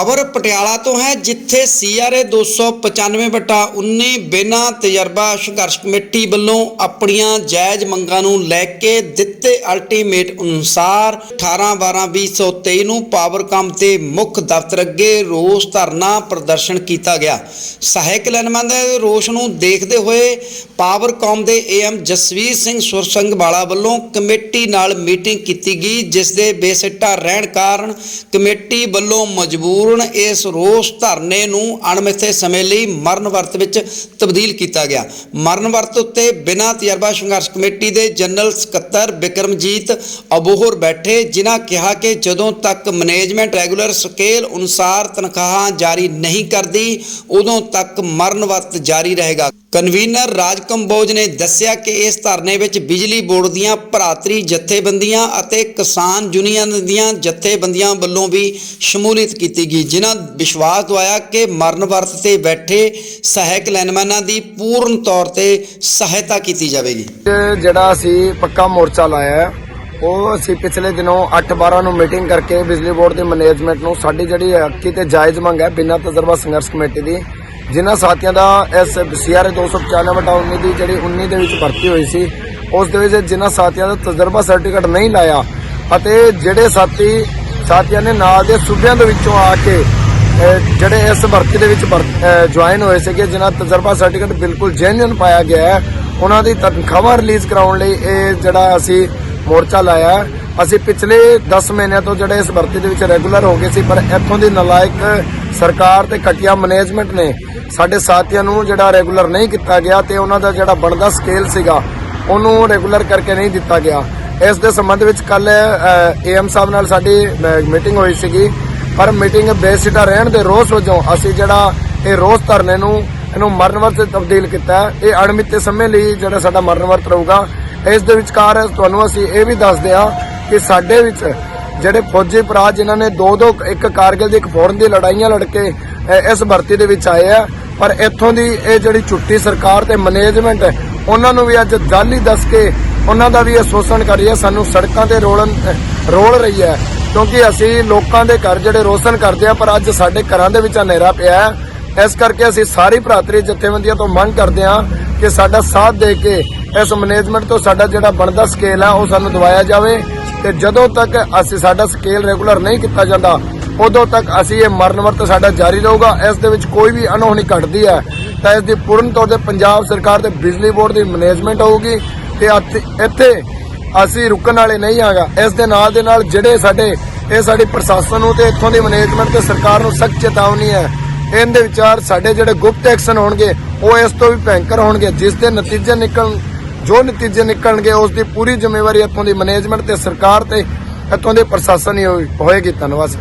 ਖਬਰ ਪਟਿਆਲਾ ਤੋਂ ਹੈ, ਜਿੱਥੇ ਸੀਆਰਏ 295 ਬਟਾ 19 ਬਿਨਾ ਤਜਰਬਾ ਸੰਘਰਸ਼ ਕਮੇਟੀ ਵੱਲੋਂ ਆਪਣੀਆਂ ਜਾਇਜ਼ ਮੰਗਾਂ ਨੂੰ ਲੈ ਕੇ ਦਿੱਤੇ ਅਲਟੀਮੇਟ ਅਨੁਸਾਰ 18/12/2023 ਨੂੰ ਪਾਵਰਕਾਮ ਤੇ ਮੁੱਖ ਦਫ਼ਤਰ ਅੱਗੇ ਰੋਸ ਧਰਨਾ ਪ੍ਰਦਰਸ਼ਨ ਕੀਤਾ ਗਿਆ। ਸਹਾਇਕ ਲੈਨਮੈਨ ਦੇ ਰੋਸ ਨੂੰ ਦੇਖਦੇ ਹੋਏ ਪਾਵਰਕਾਮ ਦੇ ਏਐਮ ਜਸਵੀਰ ਸਿੰਘ ਸੁਰ ਵਾਲਾ ਵੱਲੋਂ ਕਮੇਟੀ ਨਾਲ ਮੀਟਿੰਗ ਕੀਤੀ ਗਈ, ਜਿਸ ਦੇ ਬੇਸਿੱਟਾ ਰਹਿਣ ਕਾਰਨ ਕਮੇਟੀ ਵੱਲੋਂ ਮਜ਼ਬੂਰ ਮਜਬੂਰਨ ਇਸ ਰੋਸ ਧਰਨੇ ਨੂੰ ਅਣਮਿੱਥੇ ਸਮੇਂ ਲਈ ਮਰਨ ਵਰਤ ਵਿੱਚ ਤਬਦੀਲ ਕੀਤਾ ਗਿਆ। ਮਰਨ ਵਰਤ ਉੱਤੇ ਬਿਨਾਂ ਤਜਰਬਾ ਸੰਘਰਸ਼ ਕਮੇਟੀ ਦੇ ਜਨਰਲ ਸਕੱਤਰ ਬਿਕਰਮਜੀਤ ਅਬੋਹਰ ਬੈਠੇ, ਜਿਨ੍ਹਾਂ ਕਿਹਾ ਕਿ ਜਦੋਂ ਤੱਕ ਮੈਨੇਜਮੈਂਟ ਰੈਗੂਲਰ ਸਕੇਲ ਅਨੁਸਾਰ ਤਨਖਾਹਾਂ ਜਾਰੀ ਨਹੀਂ ਕਰਦੀ, ਉਦੋਂ ਤੱਕ ਮਰਨ ਵਰਤ ਜਾਰੀ ਰਹੇਗਾ। ਕਨਵੀਨਰ ਰਾਜ ਕੰਬੋਜ ਨੇ ਦੱਸਿਆ ਕਿ ਇਸ ਧਰਨੇ ਵਿੱਚ ਬਿਜਲੀ ਬੋਰਡ ਦੀਆਂ ਭਰਾਤਰੀ ਜਥੇਬੰਦੀਆਂ ਅਤੇ ਕਿਸਾਨ ਯੂਨੀਅਨ ਦੀਆਂ ਜਥੇਬੰਦੀਆਂ ਵੱਲੋਂ ਵੀ ਸ਼ਮੂਲੀਅਤ ਕੀਤੀ ਗਈ, ਜਿਨ੍ਹਾਂ ਵਿਸ਼ਵਾਸ ਦਵਾਇਆ ਕਿ ਮਰਨ ਵਰਤ ਤੇ ਬੈਠੇ ਸਹਾਇਕ ਲੈਨਮੈਨਾਂ ਦੀ ਪੂਰਨ ਤੌਰ ਤੇ ਸਹਾਇਤਾ ਕੀਤੀ ਜਾਵੇਗੀ। ਜਿਹੜਾ ਅਸੀਂ ਪੱਕਾ ਮੋਰਚਾ ਲਾਇਆ ਉਹ ਅਸੀਂ ਪਿਛਲੇ ਦਿਨੋਂ 8-12 ਨੂੰ ਮੀਟਿੰਗ ਕਰਕੇ ਬਿਜਲੀ ਬੋਰਡ ਦੀ ਮੈਨੇਜਮੈਂਟ ਨੂੰ ਸਾਡੀ ਜਿਹੜੀ ਹੱਕੀ ਤੇ ਜਾਇਜ਼ ਮੰਗ ਹੈ, ਬਿਨਾਂ ਤਜਰਬਾ ਸੰਘਰਸ਼ ਕਮੇਟੀ ਦੀ ਜਿਨ੍ਹਾਂ ਸਾਥੀਆਂ ਦਾ ਇਸ ਸੀਆਰ 295 ਬਟਾ 19 ਦੀ ਜਿਹੜੀ 19 ਦੇ ਵਿੱਚ ਭਰਤੀ ਹੋਈ ਸੀ, ਉਸ ਦੇ ਵਿੱਚ ਜਿਨ੍ਹਾਂ ਸਾਥੀਆਂ ਦਾ ਤਜਰਬਾ ਸਰਟੀਫਿਕੇਟ ਨਹੀਂ ਲਾਇਆ ਅਤੇ ਜਿਹੜੇ ਸਾਥੀ, ਸਾਥੀਆਂ ਨੇ ਨਾਲ ਦੇ ਸੂਬਿਆਂ ਦੇ ਵਿੱਚੋਂ ਆ ਕੇ ਜਿਹੜੇ ਇਸ ਭਰਤੀ ਦੇ ਵਿੱਚ ਜੁਆਇਨ ਹੋਏ ਸੀਗੇ, ਜਿਨ੍ਹਾਂ ਤਜਰਬਾ ਸਰਟੀਫਿਕੇਟ ਬਿਲਕੁਲ ਜੈਨੂਇਨ ਪਾਇਆ ਗਿਆ ਹੈ, ਉਹਨਾਂ ਦੀ ਤਨਖਾਹਾਂ ਰਿਲੀਜ਼ ਕਰਾਉਣ ਲਈ ਇਹ ਜਿਹੜਾ ਅਸੀਂ ਮੋਰਚਾ ਲਾਇਆ ਅਸੀਂ ਪਿਛਲੇ 10 ਮਹੀਨਿਆਂ ਤੋਂ ਜਿਹੜੇ ਇਸ ਭਰਤੀ ਦੇ ਵਿੱਚ ਰੈਗੂਲਰ ਹੋ ਗਏ ਸੀ, ਪਰ ਇੱਥੋਂ ਦੀ ਨਲਾਇਕ ਸਰਕਾਰ ਤੇ ਘਟੀਆ ਮੈਨੇਜਮੈਂਟ ਨੇ ਸਾਡੇ ਸਾਥੀਆਂ ਨੂੰ ਜਿਹੜਾ ਰੈਗੂਲਰ ਨਹੀਂ ਕੀਤਾ ਗਿਆ ਤੇ ਉਹਨਾਂ ਦਾ ਜਿਹੜਾ ਬਣਦਾ ਸਕੇਲ ਸੀਗਾ, ਉਹਨੂੰ ਰੈਗੂਲਰ ਕਰਕੇ ਨਹੀਂ ਦਿੱਤਾ ਗਿਆ। ਇਸ ਦੇ ਸੰਬੰਧ ਵਿੱਚ ਕੱਲ ਏਐਮ ਸਾਹਿਬ ਨਾਲ ਸਾਡੀ ਮੀਟਿੰਗ ਹੋਈ ਸੀਗੀ। ਪਰ ਮੀਟਿੰਗ ਬੇਸਿਟਾ ਰਹਿਣ ਦੇ ਰੋਸ ਵਜੋਂ ਅਸੀਂ ਜਿਹੜਾ ਇਹ ਰੋਸ ਧਰਨੇ ਨੂੰ, ਇਹਨੂੰ ਮਰਨ ਵਰਤ ਤਬਦੀਲ ਕੀਤਾ। ਇਹ ਅਣਮਿੱਤੇ ਸਮੇਂ ਲਈ ਜਿਹੜਾ ਸਾਡਾ ਮਰਨ ਵਰਤ ਰਹੂਗਾ। ਇਸ ਦੇ ਵਿਚਕਾਰ ਤੁਹਾਨੂੰ ਅਸੀਂ ਇਹ ਵੀ ਦੱਸਦੇ ਹਾਂ ਕਿ ਸਾਡੇ ਵਿੱਚ ਜਿਹੜੇ ਫੌਜੀ ਭਰਾ ਜਿਨ੍ਹਾਂ ਨੇ ਦੋ ਦੋ ਇੱਕ ਕਾਰਗਿਲ ਦੀ ਇੱਕ ਫੌਰਨ ਦੀ ਲੜਾਈਆਂ ਲੜ ਕੇ ਇਸ ਭਰਤੀ ਦੇ ਵਿੱਚ ਆਏ ਆ। ਪਰ ਇੱਥੋਂ ਦੀ ਇਹ ਜਿਹੜੀ ਛੁੱਟੀ ਸਰਕਾਰ ਤੇ ਮੈਨੇਜਮੈਂਟ ਹੈ, ਉਹਨਾਂ ਨੂੰ ਵੀ ਅੱਜ ਜਾਲੀ ਦੱਸ ਕੇ ਉਹਨਾਂ ਦਾ ਵੀ ਇਹ ਸ਼ੋਸ਼ਣ ਕਰ ਰਹੀ ਹੈ। ਸਾਨੂੰ ਸੜਕਾਂ ਤੇ ਰੋਲਣ ਰੋਲ ਰਹੀ ਹੈ। ਕਿਉਂਕਿ ਅਸੀਂ ਲੋਕਾਂ ਦੇ ਘਰ ਜਿਹੜੇ ਰੋਸ਼ਨ ਕਰਦੇ ਆ, ਪਰ ਅੱਜ ਸਾਡੇ ਘਰਾਂ ਦੇ ਵਿੱਚ ਹਨੇਰਾ ਪਿਆ ਹੈ। ਇਸ ਕਰਕੇ ਅਸੀਂ ਸਾਰੀ ਭਰਾਤਰੀ ਜਥੇਬੰਦੀਆਂ ਤੋਂ ਮੰਗ ਕਰਦੇ ਹਾਂ ਕਿ ਸਾਡਾ ਸਾਥ ਦੇ ਕੇ ਇਸ ਮੈਨੇਜਮੈਂਟ ਤੋਂ ਸਾਡਾ ਜਿਹੜਾ ਬਣਦਾ ਸਕੇਲ ਹੈ ਉਹ ਸਾਨੂੰ ਦਵਾਇਆ ਜਾਵੇ। ਤੇ ਜਦੋਂ ਤੱਕ ਅਸੀਂ ਸਾਡਾ ਸਕੇਲ ਰੈਗੂਲਰ ਨਹੀਂ ਕੀਤਾ ਜਾਂਦਾ, ਉਦੋਂ ਤੱਕ ਅਸੀਂ ਇਹ ਮਰਨ ਵਰਤ ਸਾਡਾ ਜਾਰੀ ਰਹੂਗਾ। ਇਸ ਦੇ ਵਿੱਚ ਕੋਈ ਵੀ ਅਨਹੋਣੀ ਘਟਦੀ ਹੈ। ਤਾਂ ਇਸ ਦੀ ਪੂਰਨ ਤੌਰ ਤੇ ਪੰਜਾਬ ਸਰਕਾਰ ਤੇ ਬਿਜਲੀ ਬੋਰਡ ਦੀ ਮੈਨੇਜਮੈਂਟ ਹੋਊਗੀ ਤੇ ਇੱਥੇ- ਇੱਥੇ ਅਸੀਂ ਰੁਕਣ ਵਾਲੇ ਨਹੀਂ ਆਗਾ ਇਸ ਦੇ ਨਾਲ ਦੇ ਨਾਲ ਜਿਹੜੇ ਸਾਡੇ, ਇਹ ਸਾਡੀ ਪ੍ਰਸ਼ਾਸਨ ਨੂੰ ਤੇ ਇੱਥੋਂ ਦੀ ਮੈਨੇਜਮੈਂਟ ਤੇ ਸਰਕਾਰ ਨੂੰ ਸਖਤ ਚੇਤਾਵਨੀ ਹੈ। ਇਹਦੇ ਵਿਚਾਰ ਸਾਡੇ ਜਿਹੜੇ ਗੁਪਤ ਐਕਸ਼ਨ ਹੋਣਗੇ, ਉਹ ਇਸ ਤੋਂ ਵੀ ਭੈਂਕਰ ਹੋਣਗੇ। ਜਿਸ ਦੇ ਨਤੀਜੇ ਨਿਕਲਣ ਜੋ ਨਤੀਜੇ ਨਿਕਲਣਗੇ, ਉਸ ਦੀ ਪੂਰੀ ਜ਼ਿੰਮੇਵਾਰੀ ਇੱਥੋਂ ਦੀ ਮੈਨੇਜਮੈਂਟ ਤੇ ਸਰਕਾਰ ਤੇ, ਇੱਥੋਂ ਦੇ ਪ੍ਰਸ਼ਾਸਨ ਹੀ ਹੋਏਗੀ। ਧੰਨਵਾਦ